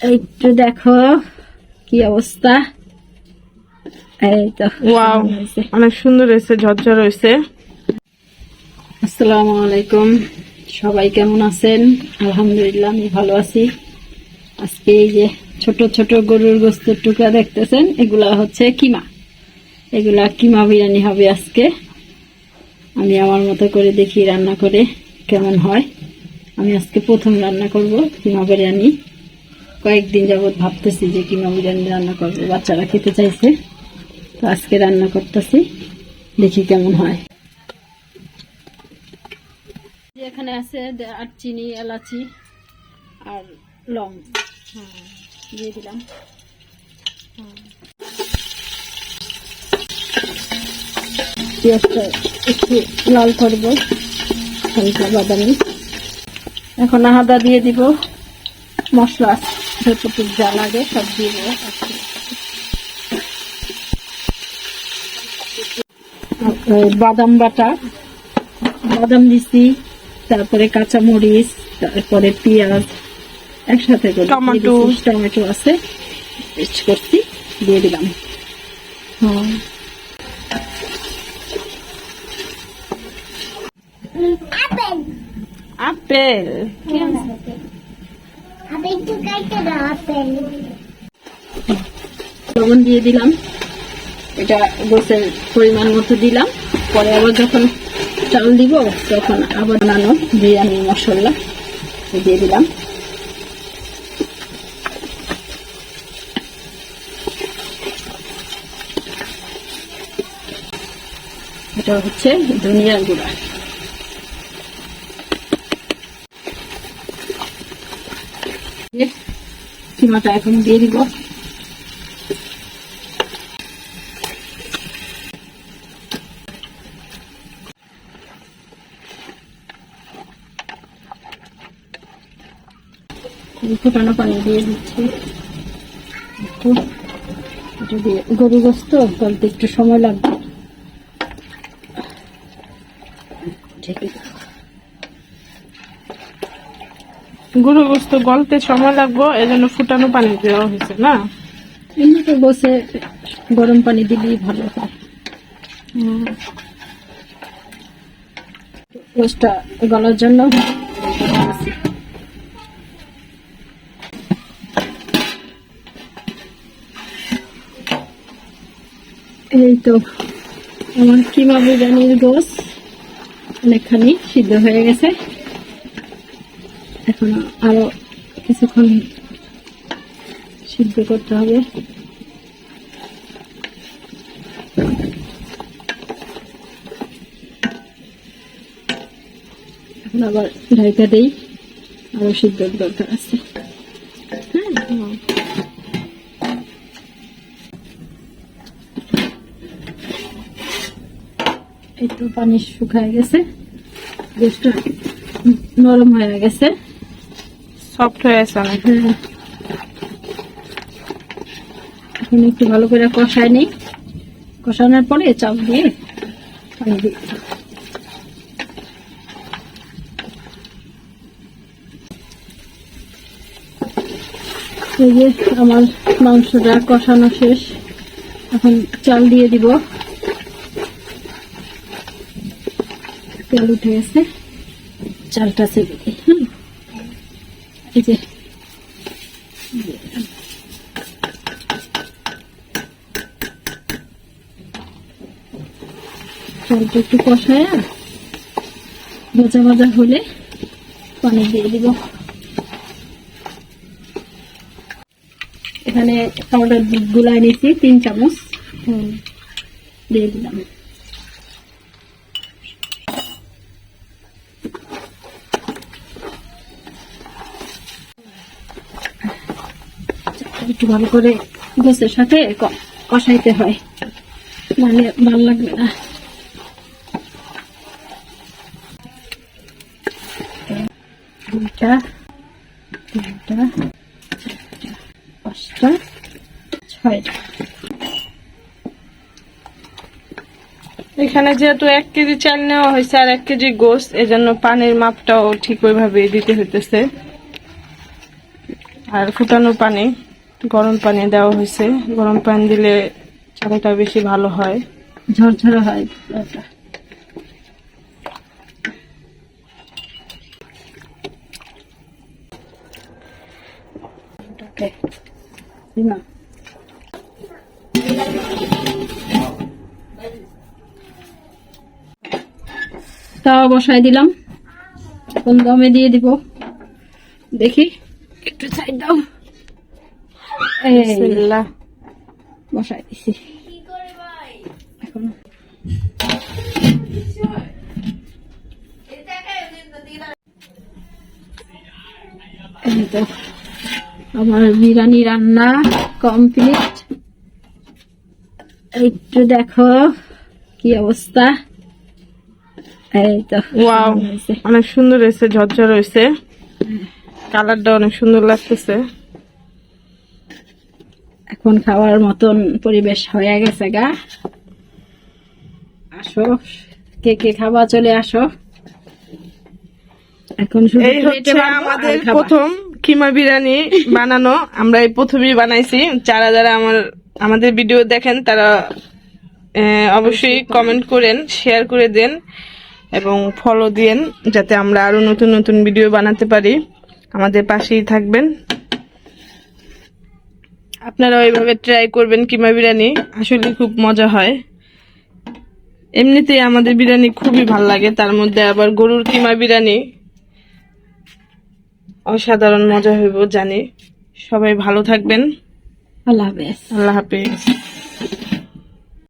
একটু দেখো কি অবস্থা। এই তো ওয়াও অনেক সুন্দর হয়েছে ঝরঝর হয়েছে। আসসালামু আলাইকুম সবাই কেমন আছেন? আলহামদুলিল্লাহ আমি ভালো আছি। আজকে এই যে ছোট ছোট গরুর গোস্তের টুকরা দেখতেছেন এগুলা হচ্ছে কিমা। এগুলা কিমা বিরিয়ানি হবে আজকে। আমি আমার মতো করে দেখি রান্না করে কেমন হয়। আমি আজকে প্রথম রান্না করব কিমা বিরিয়ানি। কয়েকদিন যাবত ভাবতেছি যে কিমা বিরিয়ানি রান্না করব বাচ্চারা খেতে চাইছে। তো আজকে রান্না করতেছি দেখি কেমন হয়। এখানে আছে আর চিনি এলাচি আর লং। দিয়ে দিলাম। পেঁয়াজটা একটু লাল করব হালকা বাদামি। এখন আদা দিয়ে দিব মশলা যা লাগে সব দিয়ে দেবো। বাদাম বাটা বাদাম দিছি তারপরে কাঁচা মরিচ তারপরে পেঁয়াজ একসাথে করে টমেটো। টমেটো আছে পেস্ট করছি দিয়ে দিলাম। হ্যাঁ আপেল। লবণ দিয়ে দিলাম। এটা গোসের পরিমাণ মতো দিলাম। পরে আবার যখন চাল দিব, তখন আবার বানানো বিরিয়ানি মশলা দিয়ে দিলাম। এটা হচ্ছে ধনিয়ার গুঁড়া। কিমাটা এখন দিয়ে দিব। ফুটানো পানি দিয়ে দিচ্ছি। একটু, এটা দিয়ে একটু সময় লাগবে। ঢেকে দাও। গরু গোস্ত গলতে সময় লাগবো এজন্য ফুটানো পানি দেওয়া হয়েছে না? এমনিতে বসে গরম পানি দিলেই ভালো হয়। গোসটা গলার জন্য। এই তো আমার কিমা বিরিয়ানির গোস অনেকখানি সিদ্ধ হয়ে গেছে। এখন আরও কিছুক্ষণ সিদ্ধ করতে হবে। এখন আবার ঢাইকা দেই, আরও সিদ্ধ দরকার আছে। হ্যাঁ এই পানি শুকায় গেছে। বেশটা নরম হয়ে গেছে। সফট হয়ে আছে অনেক। এখন একটু ভালো করে কষায় নিই। কষানোর পরে চাপ দিয়ে আমার মাংসটা কষানো শেষ। এখন চাল দিয়ে দিব। তেল উঠে গেছে। চালটা হ্যাঁ এই যে। চালটা একটু কষায় ভাজা ভাজা হলে পানি দিয়ে দিব। এখানে পাউডার দুধ গুলাই নিয়েছি তিন চামচ। হুম, দিয়ে দিলাম। একটু ভালো করে গোসের সাথে কষাইতে হয়। নাহলে ভালো লাগবে না। এখানে যেহেতু এক কেজি চাল নেওয়া হয়েছে আর এক কেজি গোস্ত, এজন্য পানির মাপটাও ঠিক ওইভাবে দিতে হইতেছে। আর ফুটানো পানি। গরম পানি দেওয়া হয়েছে। গরম পানি দিলে চাটাটা বেশি ভালো হয়। ঝরঝরে হয়। না। তাওয়া বসাই দিলাম। এখন দমে দিয়ে দিব। দেখি। একটু সাইড দাও। বসাই দিছি এখন এই তো আমার বিরিয়ানি রান্না কমপ্লিট একটু দেখো কি অবস্থা এই তো ওয়াও অনেক সুন্দর হয়েছে ঝরঝর হয়েছে। কালারটা অনেক সুন্দর লাগতেছে। এখন খাওয়ার মতন পরিবেশ হয়ে গেছে গা। আসো কে কে খাবা চলে আসো। এখন এই হচ্ছে আমাদের প্রথম কিমা বিরিয়ানি বানানো। আমরা এই প্রথমেই বানাইছি। যারা যারা আমার আমাদের ভিডিও দেখেন তারা অবশ্যই কমেন্ট করেন শেয়ার করে দেন এবং ফলো দিন যাতে আমরা আরও নতুন নতুন ভিডিও বানাতে পারি। আমাদের পাশেই থাকবেন। আপনারা ওইভাবে ট্রাই করবেন কিমা বিরিয়ানি আসলে খুব মজা হয়। এমনিতেই আমাদের বিরিয়ানি খুবই ভালো লাগে তার মধ্যে আবার গরুর কিমা বিরিয়ানি। অসাধারণ মজা হইব জানি। সবাই ভালো থাকবেন। আল্লাহ হাফেজ। আল্লাহ হাফিজ।